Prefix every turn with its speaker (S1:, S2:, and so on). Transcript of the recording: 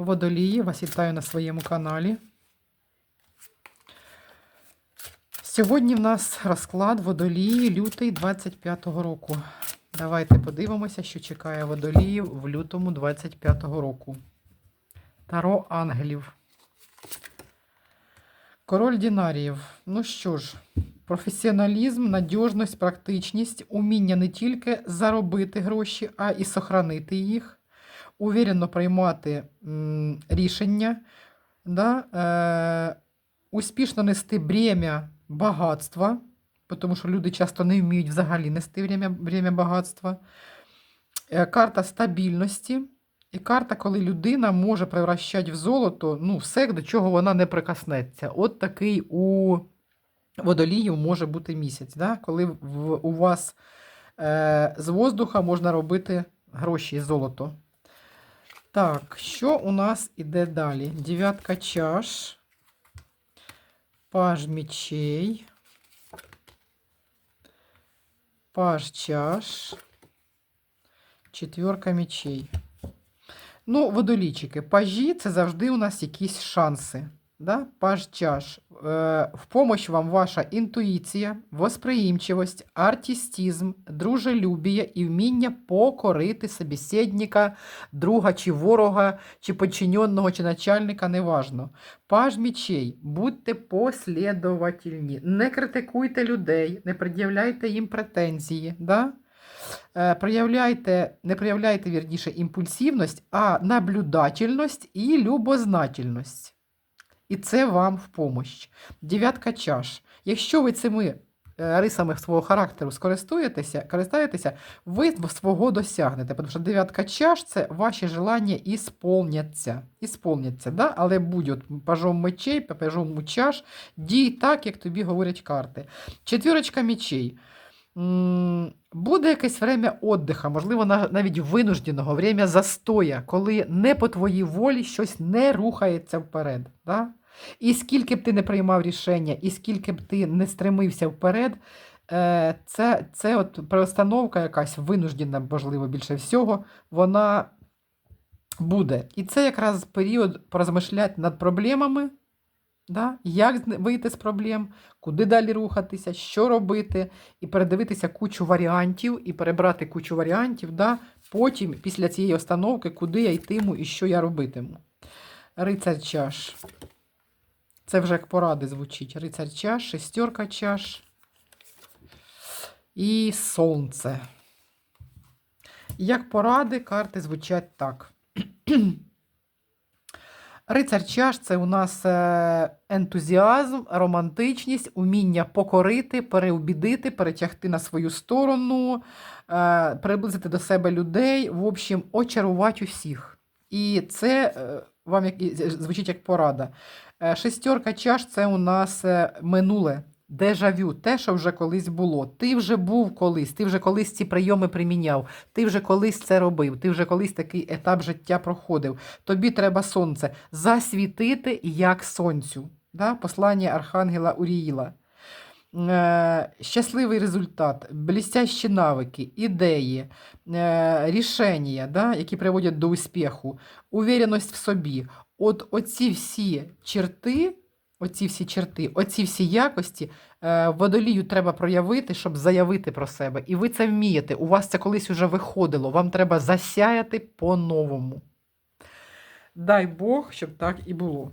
S1: Водолії, вас вітаю на своєму каналі. Сьогодні в нас розклад водолії лютий 25-го року. Давайте подивимося, що чекає водоліїв в лютому 25-го року. Таро ангелів. Король Дінаріїв. Ну що ж, професіоналізм, надіжність, практичність, уміння не тільки заробити гроші, а і сохранити їх, увірено приймати рішення, да, е, успішно нести бремя багатства, тому що люди часто не вміють взагалі нести бремя, багатства. Е, карта стабільності. І карта, коли людина може превращати в золото ну, все, до чого вона не прикоснеться. От такий у водоліїв може бути місяць, да? коли в, у вас е, з воздуха можна робити гроші і золото. Так, що у нас іде далі? Дев'ятка чаш, паж мечей, паж чаш, четверка мечей. Ну, водолійчики, пажі це завжди у нас якісь шанси. Да? Паж чаш. Е, в помощь вам ваша інтуїція, восприємчивість, артистизм, дружелюбіє і вміння покорити собеседника, друга чи ворога, чи подчиненного, чи начальника, неважно. Паж мічей, будьте послідовательні, не критикуйте людей, не пред'являйте їм претензії. Да? Е, проявляйте, не проявляйте вірніше імпульсивність, а наблюдательність і любознательність. І це вам в помощь. Дев'ятка чаш. Якщо ви цими е, рисами свого характеру скористуєтеся, користаєтеся, ви свого досягнете. Тому що дев'ятка чаш це ваші желання ісполняться. Ісполняться, да? Але будь от пажом мечей, пажом чаш, дій так, як тобі говорять карти. Четвірочка мечей. Буде якесь время отдиха, можливо, навіть винужденого, время застоя, коли не по твоїй волі щось не рухається вперед. Да? І скільки б ти не приймав рішення, і скільки б ти не стремився вперед, е, це, це от перестановка якась винуждена, можливо, більше всього, вона буде. І це якраз період порозмишляти над проблемами, да? як вийти з проблем, куди далі рухатися, що робити, і передивитися кучу варіантів, і перебрати кучу варіантів, да? потім, після цієї установки, куди я йтиму і що я робитиму. Рицар чаш. Це вже як поради звучить. Рицар чаш, шестерка чаш і сонце. Як поради, карти звучать так. Рицар чаш це у нас е, ентузіазм, романтичність, уміння покорити, переубідити, перетягти на свою сторону, е, приблизити до себе людей, в общем, очарувати усіх. І це е, вам як, звучить як порада. Шестерка чаш це у нас минуле. Дежавю, те, що вже колись було. Ти вже був колись, ти вже колись ці прийоми приміняв, ти вже колись це робив, ти вже колись такий етап життя проходив. Тобі треба сонце засвітити як сонцю. Да? Послання Архангела Уріїла. Е, щасливий результат, блістящі навики, ідеї, е, рішення, да? які приводять до успіху, увереність в собі. От оці всі черти, оці всі черти, оці всі якості е, водолію треба проявити, щоб заявити про себе. І ви це вмієте. У вас це колись уже виходило. Вам треба засяяти по-новому. Дай Бог, щоб так і було.